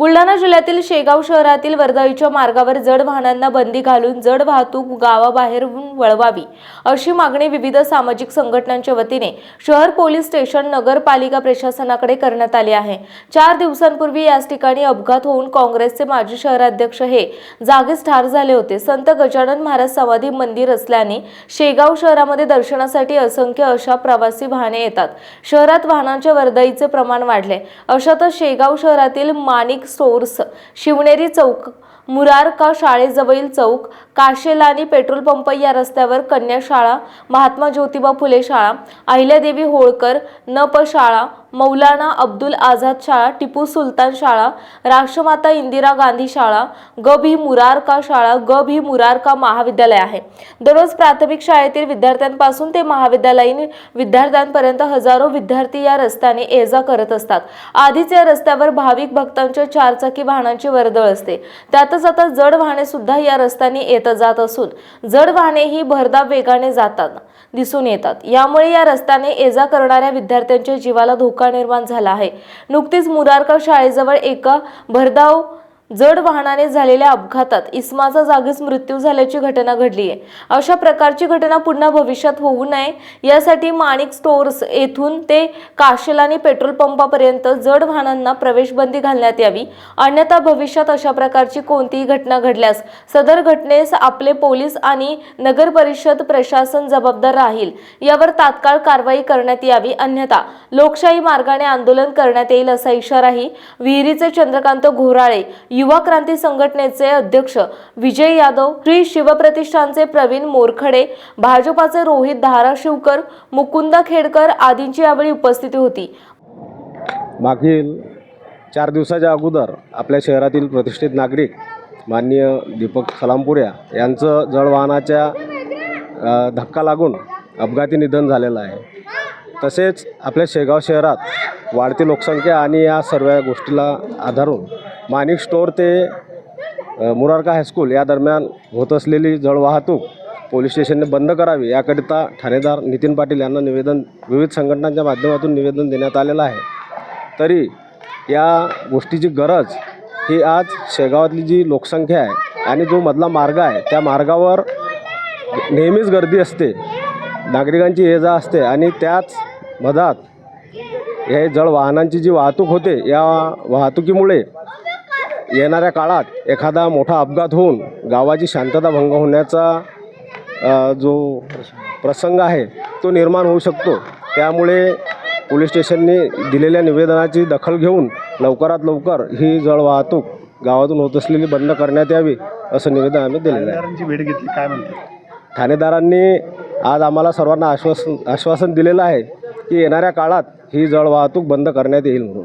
बुलढाणा जिल्ह्यातील शेगाव शहरातील वर्दळीच्या मार्गावर जड वाहनांना बंदी घालून जड वाहतूक गावाबाहेरून वळवावी अशी मागणी विविध सामाजिक संघटनांच्या वतीने शहर पोलीस स्टेशन नगरपालिका प्रशासनाकडे करण्यात आली आहे. चार दिवसांपूर्वी याच ठिकाणी अपघात होऊन काँग्रेसचे माजी शहराध्यक्ष हे जागीच ठार झाले होते. संत गजानन महाराज समाधी मंदिर असल्याने शेगाव शहरामध्ये दर्शनासाठी असंख्य अशा प्रवासी वाहने येतात. शहरात वाहनांच्या वर्दळीचे प्रमाण वाढले. अशातच शेगाव शहरातील माणिक सोर्स शिवनेरी चौक मुरारका शाळेजवळील चौक काशेलानी पेट्रोल पंप या रस्त्यावर कन्या शाळा महात्मा ज्योतिबा फुले शाळा अहिल्यादेवी होळकर नप शाळा मौलाना अब्दुल आझाद शाळा टिपू सुलतान शाळा राष्ट्रमाता इंदिरा गांधी शाळा ग भी मुरारका शाळा ग भी मुरारका महाविद्यालय आहे. दररोज प्राथमिक शाळेतील विद्यार्थ्यांपासून ते महाविद्यालयीन विद्यार्थ्यांपर्यंत हजारो विद्यार्थी या रस्त्याने ये जा करत असतात. आधीच या रस्त्यावर भाविक भक्तांच्या चारचाकी वाहनांची वर्दळ असते. त्यातच आता जड वाहने सुद्धा या रस्त्याने येत जात असून जड वाहने ही भरधाव वेगाने जातात. दिसून येतात. यामुळे या रस्त्याने ये जा करणाऱ्या विद्यार्थ्यांच्या जीवाला धोका निर्माण झाला आहे. नुकतीच मुरारका शाळेजवळ एका भरधाव जड वाहनाने झालेल्या अपघातात इस्माचा जागीच मृत्यू झाल्याची घटना घडली आहे. अशा प्रकारची घटना पुन्हा भविष्यात होऊ नये. यासाठी माणिक स्टोअर्स येथून ते काशेलानी पेट्रोल पंपापर्यंत जड वाहनांना प्रवेशबंदी घालण्यात यावी. अन्यथा भविष्यात अशा प्रकारची कोणतीही घटना घडल्यास सदर घटनेस आपले पोलीस आणि नगर परिषद प्रशासन जबाबदार राहील. यावर तात्काळ कारवाई करण्यात यावी. अन्यथा लोकशाही मार्गाने आंदोलन करण्यात येईल असा इशाराही विहिरीचे चंद्रकांत घोराळे युवा क्रांती संघटनेचे अध्यक्ष विजय यादव श्री शिवप्रतिष्ठानचे प्रवीण मोरखडे भाजपाचे रोहित धाराशिवकर मुकुंद खेडकर आदींची यावेळी उपस्थिती होती. मागील चार दिवसाच्या अगोदर आपल्या शहरातील प्रतिष्ठित नागरिक माननीय दीपक सलामपुऱ्या यांचं जळवाहनाच्या धक्का लागून अपघाती निधन झालेलं आहे. तसेच आपल्या शेगाव शहरात वाढती लोकसंख्या आणि या सर्व गोष्टीला आधारून माणिक स्टोअर ते मुरारका हायस्कूल या दरम्यान होत असलेली जड वाहतूक पोलीस स्टेशनने बंद करावी याकरिता ठाणेदार नितीन पाटील यांना निवेदन विविध संघटनांच्या माध्यमातून निवेदन देण्यात आलेलं आहे. तरी या गोष्टीची गरज ही आज शेगावातली जी लोकसंख्या आहे आणि जो मधला मार्ग आहे त्या मार्गावर नेहमीच गर्दी असते. नागरिकांची ये जा असते आणि त्याच मधात हे जड वाहनांची जी वाहतूक होते या वाहतुकीमुळे येणाऱ्या काळात एखादा मोठा अपघात होऊन गावाची शांतता भंग होण्याचा जो प्रसंग आहे तो निर्माण होऊ शकतो. त्यामुळे पोलीस स्टेशनने दिलेल्या निवेदनाची दखल घेऊन लवकरात लवकर ही जड वाहतूक गावातून होत असलेली बंद करण्यात यावी असं निवेदन आम्ही दिलेलं आहे. ठाणेदारांची भेट घेतली काय म्हणतात? ठाणेदारांनी आज आम्हाला सर्वांना आश्वासन आश्वासन दिलेलं आहे की येणाऱ्या काळात ही जड वाहतूक बंद करण्यात येईल म्हणून.